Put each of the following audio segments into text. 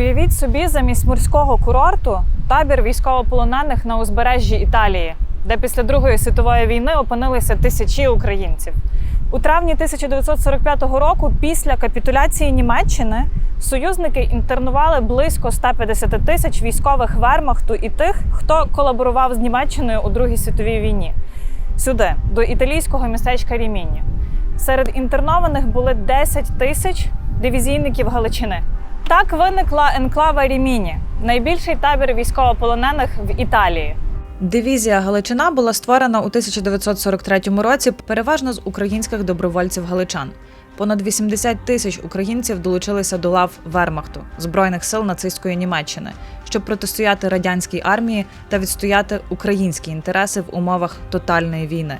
Уявіть собі, замість морського курорту табір військовополонених на узбережжі Італії, де після Другої світової війни опинилися тисячі українців. У травні 1945 року, після капітуляції Німеччини, союзники інтернували близько 150 тисяч військових вермахту і тих, хто колаборував з Німеччиною у Другій світовій війні. Сюди, до італійського містечка Ріміні. Серед інтернованих були 10 тисяч дивізійників Галичини. Так виникла енклава Ріміні, найбільший табір військовополонених в Італії. Дивізія Галичина була створена у 1943 році переважно з українських добровольців галичан. Понад 80 тисяч українців долучилися до лав Вермахту збройних сил нацистської Німеччини, щоб протистояти радянській армії та відстояти українські інтереси в умовах тотальної війни.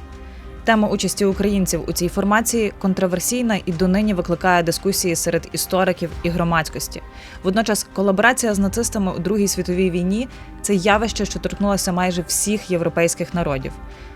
Тема участі українців у цій формації контроверсійна і донині викликає дискусії серед істориків і громадськості. Водночас, колаборація з нацистами у Другій світовій війні це явище, що торкнулося майже всіх європейських народів.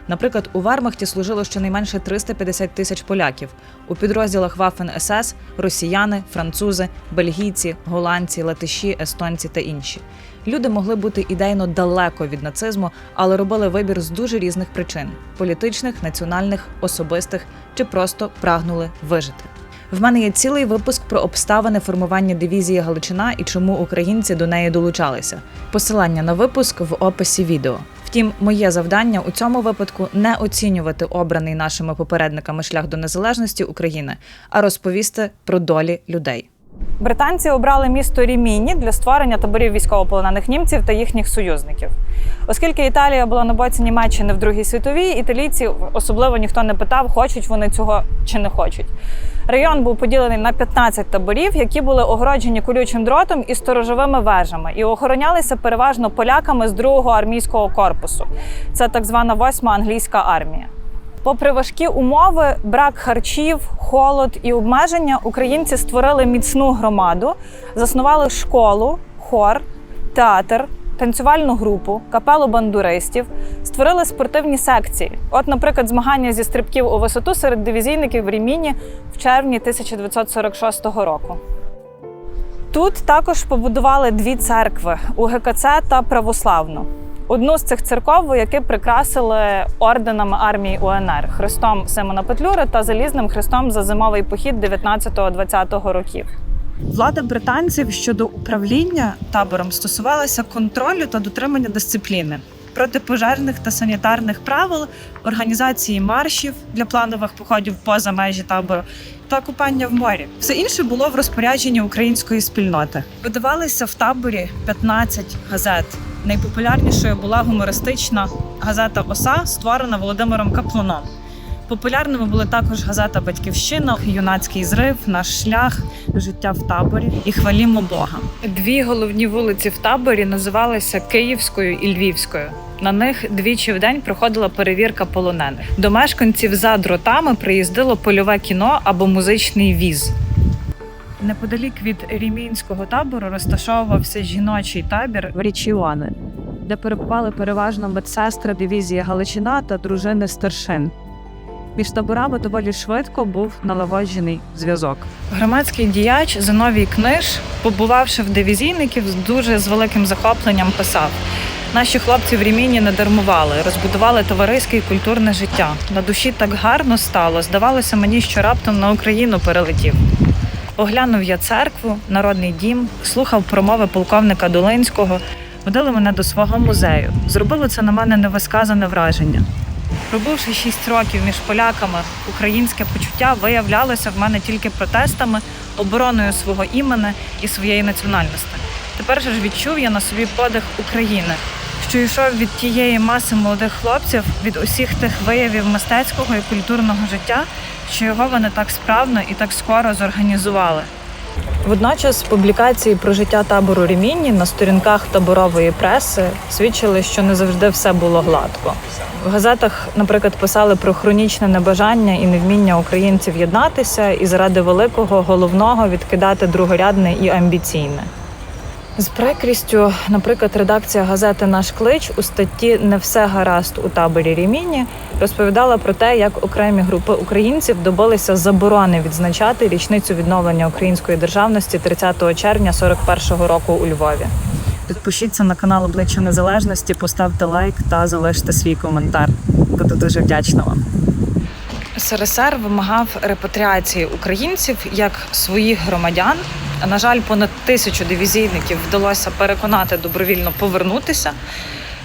Наприклад, у Вермахті служило щонайменше 350 тисяч поляків. У підрозділах Waffen СС – росіяни, французи, бельгійці, голландці, латиші, естонці та інші. Люди могли бути ідейно далеко від нацизму, але робили вибір з дуже різних причин: політичних, національних, особистих чи просто прагнули вижити. В мене є цілий випуск про обставини формування дивізії Галичина і чому українці до неї долучалися. Посилання на випуск в описі відео. Втім, моє завдання у цьому випадку не оцінювати обраний нашими попередниками шлях до незалежності України, а розповісти про долі людей. Британці обрали місто Ріміні для створення таборів військовополонених німців та їхніх союзників. Оскільки Італія була на боці Німеччини в Другій світовій, італійці особливо ніхто не питав, хочуть вони цього чи не хочуть. Район був поділений на 15 таборів, які були огороджені колючим дротом і сторожовими вежами, і охоронялися переважно поляками з другого армійського корпусу. Це так звана восьма англійська армія. Попри важкі умови, брак харчів, холод і обмеження, українці створили міцну громаду, заснували школу, хор, театр, танцювальну групу, капелу бандуристів, створили спортивні секції. От, наприклад, змагання зі стрибків у висоту серед дивізійників в Ріміні в червні 1946 року. Тут також побудували дві церкви УГКЦ та православну. Одну з цих церков які прикрасили орденами армії УНР Христом Симона Петлюри та залізним хрестом за зимовий похід 19-20 років. Влада британців щодо управління табором стосувалася контролю та дотримання дисципліни, протипожежних та санітарних правил, організації маршів для планових походів поза межі табору та купання в морі. Все інше було в розпорядженні української спільноти. Видавалися в таборі 15 газет. Найпопулярнішою була гумористична газета Оса, створена Володимиром Каплуном. Популярними були також газета Батьківщина, Юнацький зрив, Наш шлях, Життя в таборі і Хвалімо Бога. Дві головні вулиці в таборі називалися Київською і Львівською. На них двічі в день проходила перевірка полонених. До мешканців за дротами приїздило польове кіно або музичний віз. Неподалік від рімінського табору розташовувався жіночий табір в річі Іоанни, де перебували переважно медсестри дивізії Галичина та дружини старшин. Між таборами доволі швидко був налагоджений зв'язок. Громадський діяч Зиновій Книж, побувавши в дивізійників, з дуже з великим захопленням писав: наші хлопці в Ріміні не дармували, розбудували товариське і культурне життя. На душі так гарно стало. Здавалося мені, що раптом на Україну перелетів. Оглянув я церкву, народний дім, слухав промови полковника Долинського, водили мене до свого музею. Зробило це на мене невисказане враження. Пробувши шість років між поляками, українське почуття виявлялося в мене тільки протестами, обороною свого імені і своєї національності. Тепер же ж відчув я на собі подих України, що йшов від тієї маси молодих хлопців, від усіх тих виявів мистецького і культурного життя, що його вони так справно і так скоро зорганізували. Водночас публікації про життя табору Ремінні на сторінках таборової преси свідчили, що не завжди все було гладко. В газетах, наприклад, писали про хронічне небажання і невміння українців єднатися і заради великого головного відкидати другорядне і амбіційне. З прикрістю, наприклад, редакція газети Наш клич у статті Не все гаразд у таборі Ріміні розповідала про те, як окремі групи українців добилися заборони відзначати річницю відновлення української державності 30 червня 41-го року у Львові. Підпишіться на канал Обличчя Незалежності, поставте лайк та залиште свій коментар. Буду дуже вдячна вам. СРСР вимагав репатріації українців як своїх громадян. На жаль, понад тисячу дивізійників вдалося переконати добровільно повернутися,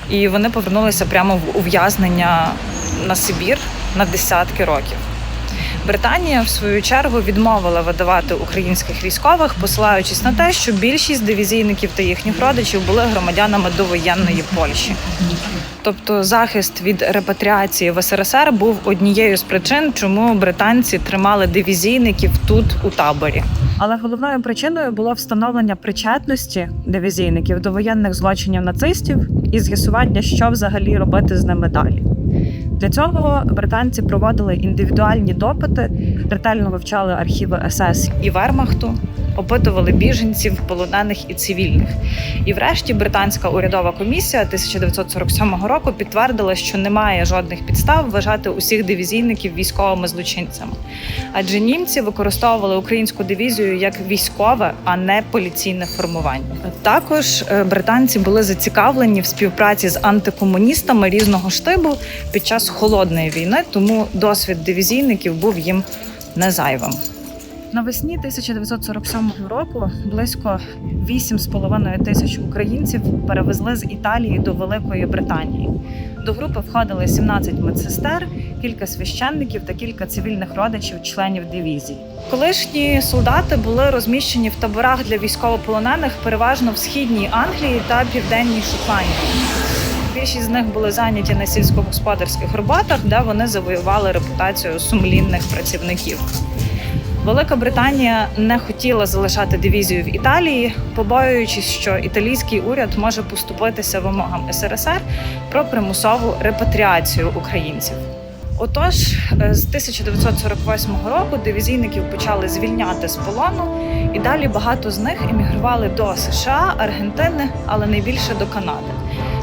і вони повернулися прямо в ув'язнення на Сибір на десятки років. Британія, в свою чергу, відмовила видавати українських військових, посилаючись на те, що більшість дивізійників та їхніх родичів були громадянами довоєнної Польщі. Тобто захист від репатріації в СРСР був однією з причин, чому британці тримали дивізійників тут у таборі. Але головною причиною було встановлення причетності дивізійників до воєнних злочинів нацистів і з'ясування, що взагалі робити з ними далі. Для цього британці проводили індивідуальні допити, ретельно вивчали архіви СС і Вермахту, опитували біженців, полонених і цивільних. І врешті британська урядова комісія 1947 року підтвердила, що немає жодних підстав вважати усіх дивізійників військовими злочинцями. Адже німці використовували українську дивізію як військове, а не поліційне формування. Також е, британці були зацікавлені в співпраці з антикомуністами різного штибу під час холодної війни, тому досвід дивізійників був їм не зайвим. Навесні 1947 року близько 8,5 тисяч українців перевезли з Італії до Великої Британії. До групи входили 17 медсестер, кілька священників та кілька цивільних родичів членів дивізії. Колишні солдати були розміщені в таборах для військовополонених переважно в східній Англії та південній Шотландії. Більшість з них були зайняті на сільськогосподарських роботах, де вони завоювали репутацію сумлінних працівників. Велика Британія не хотіла залишати дивізію в Італії, побоюючись, що італійський уряд може поступитися вимогам СРСР про примусову репатріацію українців. Отож, з 1948 року дивізійників почали звільняти з полону, і далі багато з них емігрували до США, Аргентини, але найбільше до Канади.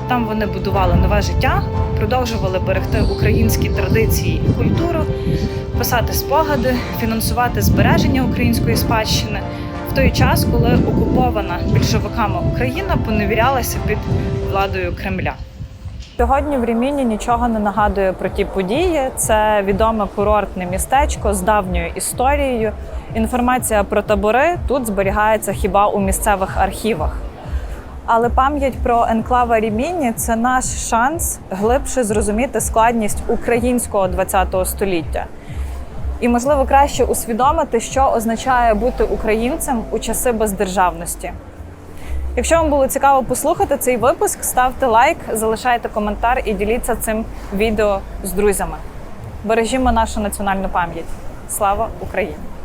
Там вони будували нове життя, продовжували берегти українські традиції і культуру, писати спогади, фінансувати збереження української спадщини в той час, коли окупована більшовиками Україна поневірялася під владою Кремля. Сьогодні в Ріміні нічого не нагадує про ті події. Це відоме курортне містечко з давньою історією. Інформація про табори тут зберігається хіба у місцевих архівах. Але пам'ять про енклава Ріміні це наш шанс глибше зрозуміти складність українського ХХ століття. І, можливо, краще усвідомити, що означає бути українцем у часи бездержавності. Якщо вам було цікаво послухати цей випуск, ставте лайк, залишайте коментар і діліться цим відео з друзями. Бережімо нашу національну пам'ять. Слава Україні!